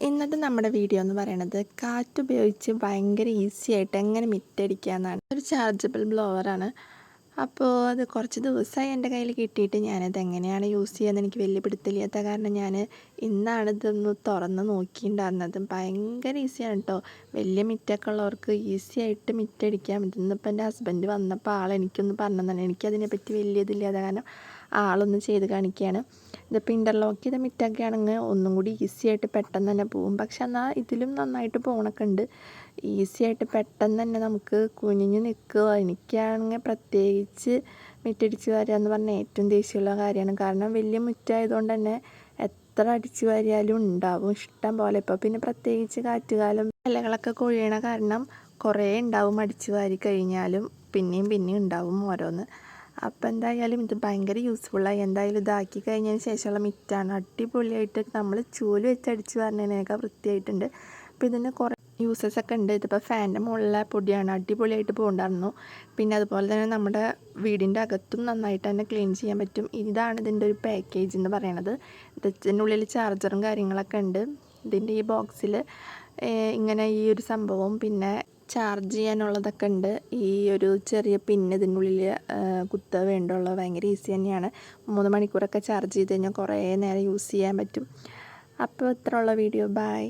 ഇന്നത്തെ നമ്മുടെ വീഡിയോ എന്ന് പറയുന്നത് കാറ്റ് ഉപയോഗിച്ച് ഭയങ്കര ഈസി ആയിട്ട് എങ്ങനെ മിറ്റടിക്കുക എന്നാണ് ഒരു ചാർജബിൾ ബ്ലോവറാണ് അപ്പോൾ അത് കുറച്ച് ദിവസമായി എന്റെ കയ്യിൽ കിട്ടിയിട്ട് ഞാനത് എങ്ങനെയാണ് യൂസ് ചെയ്യുന്നത് എനിക്ക് വലിയ പിടുത്തില്ലാത്ത കാരണം ഞാൻ ഇന്നാണ് ഇതൊന്ന് തുറന്ന് നോക്കിയിട്ടുണ്ടായിരുന്നത് ഭയങ്കര ഈസിയാണ് കേട്ടോ വലിയ മിറ്റൊക്കെ ഉള്ളവർക്ക് ഈസി ആയിട്ട് മിറ്റടിക്കാം ഇതിന്നിപ്പോൾ എന്റെ ഹസ്ബൻഡ് വന്നപ്പോൾ ആൾ എനിക്കൊന്ന് പറഞ്ഞു തന്നെ. എനിക്കതിനെപ്പറ്റി വലിയ ഇതില്ലാത്ത കാരണം ആളൊന്ന് ചെയ്ത് കാണിക്കുകയാണ് ഇതിപ്പോൾ ഇന്റർലോക്ക് ചെയ്ത മിറ്റൊക്കെ ആണെങ്കിൽ ഒന്നും കൂടി ഈസി ആയിട്ട് പെട്ടെന്ന് തന്നെ പോകും പക്ഷെ എന്നാൽ ഇതിലും നന്നായിട്ട് പോകണൊക്കെ ഉണ്ട്. ഈസി ആയിട്ട് പെട്ടെന്ന് തന്നെ നമുക്ക് കുനിഞ്ഞ് നിൽക്കുക എനിക്കാണെങ്കിൽ പ്രത്യേകിച്ച് മിറ്റടിച്ച് വരിക എന്ന് പറഞ്ഞാൽ ഏറ്റവും ദേഷ്യമുള്ള കാര്യമാണ്. കാരണം വലിയ മുറ്റായതുകൊണ്ട് തന്നെ എത്ര അടിച്ചു വാരിയാലും ഉണ്ടാവും ഇഷ്ടം പോലെ. ഇപ്പോൾ പിന്നെ പ്രത്യേകിച്ച് കാറ്റുകാലം ഇലകളൊക്കെ കൊഴിയണ കാരണം കുറേ ഉണ്ടാവും അടിച്ചു വാരി കഴിഞ്ഞാലും പിന്നെയും പിന്നെയും ഉണ്ടാവും ഓരോന്ന്. അപ്പോൾ എന്തായാലും ഇത് ഭയങ്കര യൂസ്ഫുള്ളായി എന്തായാലും ഇതാക്കി കഴിഞ്ഞതിന് ശേഷമുള്ള മിറ്റാണ്. അടിപൊളിയായിട്ട് നമ്മൾ ചൂൽ വെച്ച് അടിച്ച് പറഞ്ഞതിനേക്കാൾ വൃത്തിയായിട്ടുണ്ട്. അപ്പോൾ ഇതിന് കുറേ യൂസസ് ഒക്കെ ഉണ്ട്. ഇതിപ്പോൾ ഫാന്റെ മുകളിലെ പൊടിയാണ്. അടിപൊളിയായിട്ട് പോകണ്ടായിരുന്നു. പിന്നെ അതുപോലെ തന്നെ നമ്മുടെ വീടിന്റെ അകത്തും നന്നായിട്ട് തന്നെ ക്ലീൻ ചെയ്യാൻ പറ്റും. ഇതാണ് ഇതിന്റെ ഒരു പാക്കേജ് എന്ന് പറയണത്. ഇതിനുള്ളിൽ ചാർജറും കാര്യങ്ങളൊക്കെ ഉണ്ട്. ഇതിന്റെ ഈ ബോക്സിൽ ഇങ്ങനെ ഈ ഒരു സംഭവം പിന്നെ ചാർജ് ചെയ്യാനുള്ളതൊക്കെ ഉണ്ട്. ഈ ഒരു ചെറിയ പിന്ന് ഇതിനുള്ളിൽ കുത്തുക വേണ്ടുള്ളത് ഭയങ്കര ഈസി തന്നെയാണ്. മൂന്ന് മണിക്കൂറൊക്കെ ചാർജ് ചെയ്ത് കഴിഞ്ഞാൽ കുറേ നേരം യൂസ് ചെയ്യാൻ പറ്റും. അപ്പോൾ ഇത്ര ഉള്ള വീഡിയോ ബൈ